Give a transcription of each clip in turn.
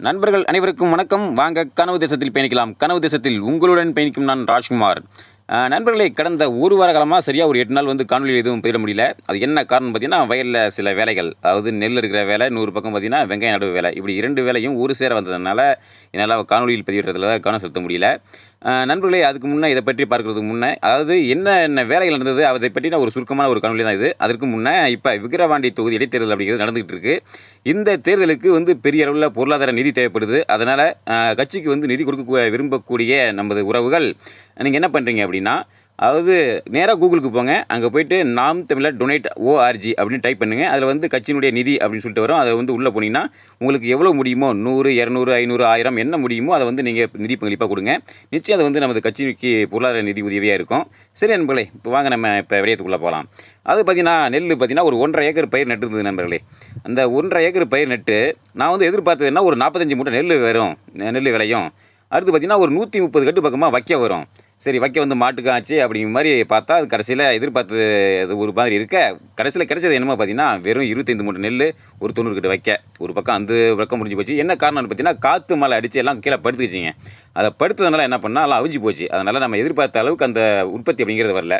நண்பர்கள் அனைவருக்கும் வணக்கம். வாங்க கனவு தேசத்தில் பயணிக்கலாம். கனவு தேசத்தில் உங்களுடன் பயணிக்கும் நான் ராஜ்குமார். நண்பர்களை நண்பர்களே கடந்த ஒரு வார காலமாக சரியாக ஒரு எட்டு நாள் வந்து காணொலியில் எதுவும் பயிர முடியல. அது என்ன காரணம் பார்த்தீங்கன்னா வயலில் சில வேலைகள் அதாவது நெல் இருக்கிற வேலை நூறு பக்கம் பார்த்தீங்கன்னா வெங்காயம் நடுவு வேலை. இப்படி இரண்டு வேலையும் ஒரு சேர வந்ததுனால என்னால் காணொலியில் பதிவிடுறதுல கவனம் செலுத்த முடியல. நண்பர்களே அதுக்கு முன்னே இதை பற்றி பார்க்குறதுக்கு முன்னே அதாவது என்ன என்ன வேலைகள் நடந்தது அதை பற்றி நான் ஒரு சுருக்கமான ஒரு காணொலி தான் இது. அதற்கு முன்னே இப்போ விக்கிரவாண்டி தொகுதி இடைத்தேர்தல் அப்படிங்கிறது நடந்துகிட்டு இருக்கு. இந்த தேர்தலுக்கு வந்து பெரிய அளவில் பொருளாதார நிதி தேவைப்படுது. அதனால் கட்சிக்கு வந்து நிதி கொடுக்க விரும்பக்கூடிய நமது உறவுகள் நீங்கள் என்ன பண்ணுறீங்க அப்படின்னா அதாவது நேராக கூகுளுக்கு போங்க. அங்கே போயிட்டு நாம் தமிழர் டொனேட் ஓஆர்ஜி அப்படின்னு டைப் பண்ணுங்கள் அதில் வந்து கட்சியினுடைய நிதி அப்படின்னு சொல்லிட்டு வரும். அதை வந்து உள்ளே போனீங்கன்னா உங்களுக்கு எவ்வளோ முடியுமோ நூறு இரநூறு ஐநூறு ஆயிரம் என்ன முடியுமோ அதை வந்து நீங்கள் நிதி பங்களிப்பாக கொடுங்க. நிச்சயம் அது வந்து நமது கட்சிக்கு பொருளாதார நிதி உதவியாக இருக்கும். சரி நண்பர்களே இப்போ வாங்க நம்ம இப்போ விடயத்துக்குள்ளே போகலாம் அது பார்த்தீங்கன்னா நெல் பார்த்தீங்கன்னா ஒரு ஒன்றரை ஏக்கர் பயிர் நட்டுருந்தது நண்பர்களே. அந்த ஒன்றரை ஏக்கர் பயிர் நட்டு நான் வந்து எதிர்பார்த்ததுன்னா ஒரு நாற்பத்தஞ்சு மூட்டை நெல் வரும். நெல் விளையும். அடுத்து பார்த்தீங்கன்னா ஒரு நூற்றி முப்பது கட்டு பக்கமாக வைக்க வரும். சரி வைக்க வந்து மாட்டுக்காச்சு அப்படிங்கிற மாதிரி பார்த்தா அது கடைசியில் எதிர்பார்த்தது அது ஒரு மாதிரி இருக்க. கடைசியில் கிடைச்சது என்னமோ பார்த்தீங்கன்னா வெறும் இருபத்தைந்து மூட்டை நெல் ஒரு தொண்ணூறு கிட்ட வைக்க. ஒரு பக்கம் அந்த பக்கம் முடிஞ்சு போச்சு. என்ன காரணம்னு பார்த்தீங்கன்னா காற்று மழை அடித்து எல்லாம் கீழே படுத்துக்கிச்சிங்க. அதை படுத்ததுனால என்ன பண்ணால் எல்லாம் அவிஞ்சு போச்சு. அதனால் நம்ம எதிர்பார்த்த அளவுக்கு அந்த உற்பத்தி அப்படிங்கிறது வரல.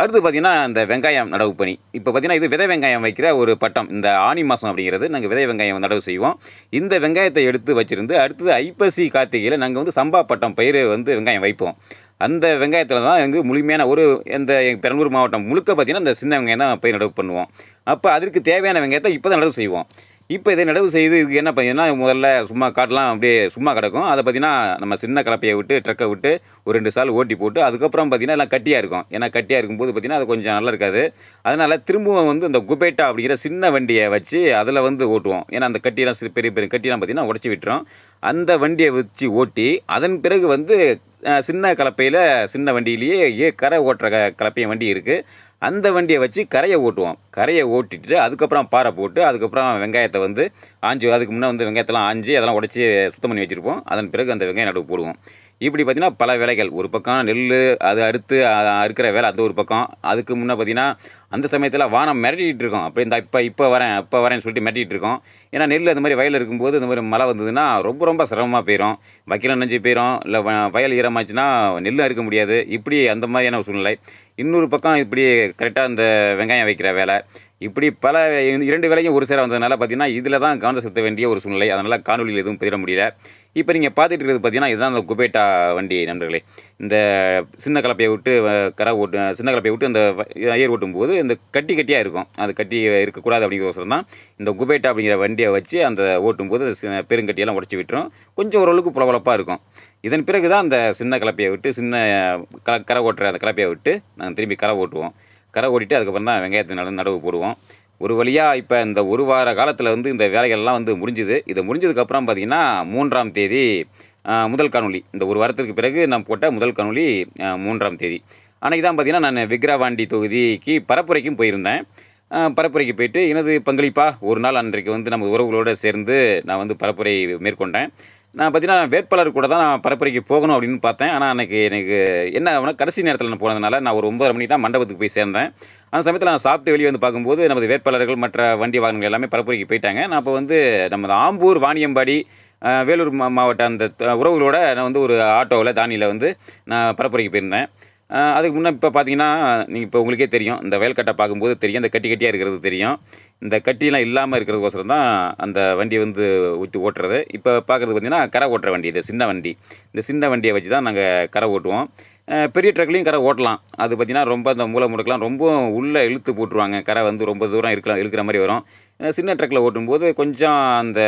அடுத்து பார்த்தீங்கன்னா அந்த வெங்காயம் நடவு பணி. இப்போ பார்த்திங்கன்னா இது விதை வெங்காயம் வைக்கிற ஒரு பட்டம். இந்த ஆனி மாதம் அப்படிங்கிறது நாங்கள் விதை வெங்காயம் நடவு செய்வோம். இந்த வெங்காயத்தை எடுத்து வச்சுருந்து அடுத்தது ஐப்பசி கார்த்திகையில் நாங்கள் வந்து சம்பா பட்டம் பயிர் வந்து வெங்காயம் வைப்போம். அந்த வெங்காயத்தில் தான் எங்கள் முழுமையான ஒரு இந்த எங்கள் பெரம்பலூர் மாவட்டம் முழுக்க பார்த்தீங்கன்னா அந்த சின்ன வெங்காயம் தான் பயிர் நடவு பண்ணுவோம். அப்போ அதற்கு தேவையான வெங்காயத்தை இப்போ தான் நடவு செய்வோம். இப்போ இதை நடவு செய்து இதுக்கு என்ன பார்த்தீங்கன்னா முதல்ல சும்மா காட்டெலாம் அப்படியே சும்மா கிடக்கும். அதை பார்த்தீங்கன்னா நம்ம சின்ன கலப்பையை விட்டு ட்ரக்கை விட்டு ஒரு ரெண்டு சால் ஓட்டி போட்டு அதுக்கப்புறம் பார்த்தீங்கன்னா எல்லாம் கட்டியாக இருக்கும். ஏன்னா கட்டியாக இருக்கும்போது பார்த்தீங்கன்னா அது கொஞ்சம் நல்லா இருக்காது. அதனால் திரும்பவும் வந்து இந்த குபேட்டா அப்படிங்கிற சின்ன வண்டியை வச்சு அதில் வந்து ஓட்டுவோம். ஏன்னா அந்த கட்டியெல்லாம் பெரிய பெரிய கட்டியெல்லாம் பார்த்தீங்கன்னா உடச்சி விட்டுரும். அந்த வண்டியை வச்சு ஓட்டி அதன் பிறகு வந்து சின்ன கலப்பையில் சின்ன வண்டியிலேயே ஏ கரை ஓட்டுற க கலப்பையும் வண்டி இருக்குது அந்த வண்டியை வச்சு கரையை ஓட்டுவோம். கரையை ஓட்டிட்டு அதுக்கப்புறம் பாறை போட்டு அதுக்கப்புறம் வெங்காயத்தை வந்து ஆஞ்சு அதுக்கு முன்னே வந்து வெங்காயத்தெல்லாம் ஆஞ்சு அதெல்லாம் உடச்சி சுத்தம் பண்ணி வச்சுருப்போம். அதன் பிறகு அந்த வெங்காயம் நடுவு போடுவோம். இப்படி பார்த்தீங்கன்னா பல வேலைகள். ஒரு பக்கம் நெல் அது அறுத்து அறுக்கிற வேலை அது ஒரு பக்கம். அதுக்கு முன்னே பார்த்தீங்கன்னா அந்த சமயத்தில் வானம் மிரட்டிகிட்டு இருக்கோம். அப்படி இந்த இப்போ இப்போ வரேன் இப்போ வரேன்னு சொல்லிட்டு மிரட்டிகிட்டு இருக்கோம். ஏன்னா நெல் அந்த மாதிரி வயலில் இருக்கும்போது இந்த மாதிரி மழை வந்ததுன்னா ரொம்ப ரொம்ப சிரமமாக போயிடும் வைக்கல நெஞ்சு போயிடும் இல்லை வயல் ஈரமாச்சுன்னா நெல் அறுக்க முடியாது. இப்படி அந்த மாதிரியான ஒரு சூழ்நிலை. இன்னொரு பக்கம் இப்படி கரெக்டாக இந்த வெங்காயம் வைக்கிற வேலை. இப்படி பல இரண்டு வேலையும் ஒரு சேர வந்ததுனால பார்த்தீங்கன்னா இதில் தான் கவனம் செலுத்த வேண்டிய ஒரு சூழ்நிலை. அதனால் காணொலியில் எதுவும் பதிட முடியல. இப்போ நீங்கள் பார்த்துட்டு இருக்கிறது பார்த்தீங்கன்னா இதுதான் அந்த குபேட்டா வண்டி நண்பர்களே. இந்த சின்ன கலப்பையை விட்டு கரை ஓட்டு சின்ன கலப்பையை விட்டு அந்த ஐயர் ஓட்டும்போது இந்த கட்டி கட்டியாக இருக்கும். அது கட்டி இருக்கக்கூடாது அப்படிங்கிறோசரம் தான் இந்த குபேட்டா அப்படிங்கிற வண்டியை வச்சு அந்த ஓட்டும்போது அது சி- பெருங்கட்டியெல்லாம் உடச்சி விட்டுரும். கொஞ்சம் ஓரளவுக்கு புலவலப்பாக இருக்கும். இதன் பிறகு தான் அந்த சின்ன கலப்பையை விட்டு சின்ன க கரை ஓட்டுற அந்த கலப்பையை விட்டு நாங்கள் திரும்பி கரை ஓட்டுவோம். கரை ஓட்டிட்டு அதுக்கப்புறம் தான் வெங்காயத்தை நடு நடவு போடுவோம். ஒரு வழியாக இப்போ இந்த ஒரு வார காலத்தில் வந்து இந்த வேலைகள்லாம் வந்து முடிஞ்சுது. இது முடிஞ்சதுக்கப்புறம் பார்த்தீங்கன்னா மூன்றாம் தேதி முதல் காணொலி இந்த ஒரு வாரத்திற்கு பிறகு நான் போட்ட முதல் காணொலி மூன்றாம் தேதி. அன்றைக்கி தான் பார்த்தீங்கன்னா நான் விக்ரவாண்டி தொகுதிக்கு பரப்புரைக்கும் போயிருந்தேன். பரப்புரைக்கு போயிட்டு எனது பங்களிப்பாக ஒரு நாள் அன்றைக்கு வந்து நம்ம உறவுகளோடு சேர்ந்து நான் வந்து பரப்புரை மேற்கொண்டேன். நான் பார்த்தீங்கன்னா வேட்பாளர் கூட தான் நான் பரப்புரைக்கு போகணும் அப்படின்னு பார்த்தேன். ஆனால் அன்றைக்கி எனக்கு என்ன ஆகுனா கடைசி நேரத்தில் நான் போனதுனால நான் ஒரு ஒன்பது மணிக்கு தான் மண்டபத்துக்கு போய் சேர்ந்தேன். அந்த சமயத்தில் நான் சாப்பிட்டு வெளியே வந்து பார்க்கும்போது நமது வேட்பாளர்கள் மற்ற வண்டி வாகனங்கள் எல்லாமே பரப்புரைக்கு போயிட்டாங்க. நான் அப்போ வந்து நமது ஆம்பூர் வாணியம்பாடி வேலூர் மா மாவட்ட அந்த த- உறவுகளோட நான் வந்து ஒரு ஆட்டோவில் தானியில் வந்து நான் பரப்புரைக்கு போயிருந்தேன். அதுக்கு முன்னே இப்போ பார்த்தீங்கன்னா நீங்கள் இப்போ உங்களுக்கே தெரியும் இந்த வயல்கட்டை பார்க்கும்போது தெரியும் இந்த கட்டி கட்டியாக இருக்கிறது தெரியும். இந்த கட்டிலாம் இல்லாமல் இருக்கிறதுக்கோசரம் தான் அந்த வண்டியை வந்து ஊற்றி ஓட்டுறது. இப்போ பார்க்குறது பார்த்தீங்கன்னா கரை ஓட்டுற வண்டி இது சின்ன வண்டி. இந்த சின்ன வண்டியை வச்சு தான் நாங்கள் கரை ஓட்டுவோம். பெரிய ட்ரக்லேயும் கரை ஓட்டலாம். அது பார்த்தீங்கன்னா ரொம்ப அந்த மூளை முடுக்கெலாம் ரொம்ப உள்ளே இழுத்து போட்டுருவாங்க. கரை வந்து ரொம்ப தூரம் இருக்கலாம் இழுக்கிற மாதிரி வரும். சின்ன ட்ரக்கில் ஓட்டும்போது கொஞ்சம் அந்த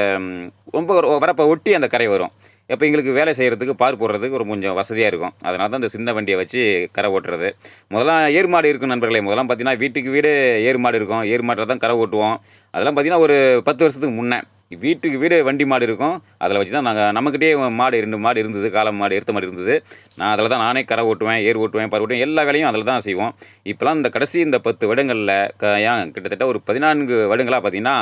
ரொம்ப வரப்போ ஒட்டி அந்த கரை வரும். இப்போ எங்களுக்கு வேலை செய்கிறதுக்கு பார் போடுறதுக்கு ஒரு கொஞ்சம் வசதியாக இருக்கும். அதனால தான் இந்த சின்ன வண்டியை வச்சு கரை ஓட்டுறது. முதலாம் ஏர் மாடு இருக்கும் நண்பர்களே. முதலாம் பார்த்தீங்கன்னா வீட்டுக்கு வீடு ஏர் மாடு இருக்கும். ஏர் மாட்டில் தான் கரை ஓட்டுவோம். அதெல்லாம் பார்த்தீங்கன்னா ஒரு பத்து வருஷத்துக்கு முன்னே. வீட்டுக்கு வீடு வண்டி மாடு இருக்கும். அதில் வச்சு தான் நாங்கள் நம்மக்கிட்டே மாடு ரெண்டு மாடு இருந்தது காளை மாடு எடுத்த மாடு இருந்தது. நான் அதில் தான் நானே கரை ஓட்டுவேன் ஏர் ஓட்டுவேன் பரு ஓட்டுவேன் எல்லா வேலையும் அதில் தான் செய்வோம். இப்போலாம் இந்த கடைசி இந்த பத்து வருடங்களில் க ஏன் கிட்டத்தட்ட ஒரு பதினான்கு வருடங்களாக பார்த்தீங்கன்னா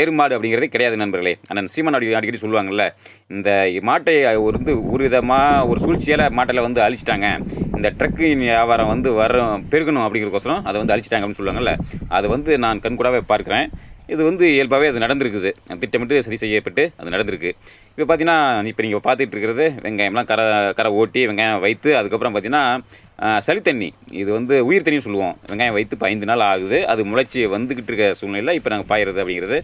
ஏர் மாடு அப்படிங்கிறதே கிடையாது நண்பர்களே. அண்ணன் சீமன் அடி அடிக்கடி சொல்லுவாங்கல்ல இந்த மாட்டை ஒரு வந்து ஒரு விதமாக ஒரு சூழ்ச்சியால் மாட்டில் வந்து அழிச்சிட்டாங்க. இந்த ட்ரக்கு வியாபாரம் வந்து வர பெருகணும் அப்படிங்கிறக்கோசரம் அதை வந்து அழிச்சிட்டாங்க அப்படின்னு சொல்லுவாங்கல்ல அதை வந்து நான் கண்கூடாவே பார்க்குறேன். இது வந்து இயல்பாகவே அது நடந்திருக்குது. திட்டமிட்டு சரி செய்யப்பட்டு அது நடந்திருக்கு. இப்போ பார்த்தீங்கன்னா இப்போ நீங்கள் பார்த்துட்டு இருக்கிறது வெங்காயம்லாம் கரை கரை ஓட்டி வெங்காயம் வைத்து அதுக்கப்புறம் பார்த்தீங்கன்னா சளித்தண்ணி. இது வந்து உயிர் தண்ணின்னு சொல்லுவோம். வெங்காயம் வைத்து இப்போ ஐந்து நாள் ஆகுது. அது முளைச்சி வந்துக்கிட்டு இருக்க சூழ்நிலையில் இப்போ நாங்கள் பாயிறது அப்படிங்கிறது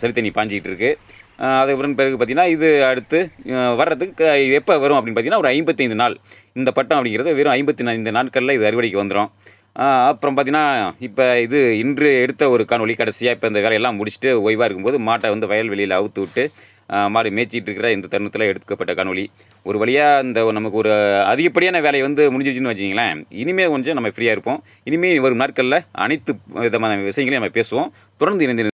சளி சளித்தண்ணி பாஞ்சிக்கிட்டு இருக்குது அதுக்கப்புறம் பிறகு பார்த்தீங்கன்னா இது அடுத்து வர்றதுக்கு எப்போ வரும் அப்படின்னு பார்த்தீங்கன்னா ஒரு ஐம்பத்தைந்து நாள். இந்த பட்டம் அப்படிங்கிறது வெறும் ஐம்பத்தி ஐந்து நாட்களில் இது அறுவடைக்கு வந்துடும் அப்புறம் பார்த்தீங்கன்னா இப்போ இது இன்று எடுத்த ஒரு காணொலி கடைசியாக இப்போ இந்த வேலையெல்லாம் முடிச்சுட்டு ஓய்வாக இருக்கும்போது மாட்டை வந்து வயல் வெளியில் அவுத்து விட்டு மாடு மேய்ச்சிட்டு இருக்கிற இந்த தருணத்தில் எடுக்கப்பட்ட காணொலி ஒரு வழியாக இந்த நமக்கு ஒரு அதிகப்படியான வேலையை வந்து முடிஞ்சிருச்சுன்னு வச்சிங்களேன் இனிமேல் கொஞ்சம் நம்ம ஃப்ரீயாக இருப்போம். இனிமேல் வரும் நாட்களில் அனைத்து விதமான விஷயங்களையும் நம்ம பேசுவோம். தொடர்ந்து இணைந்து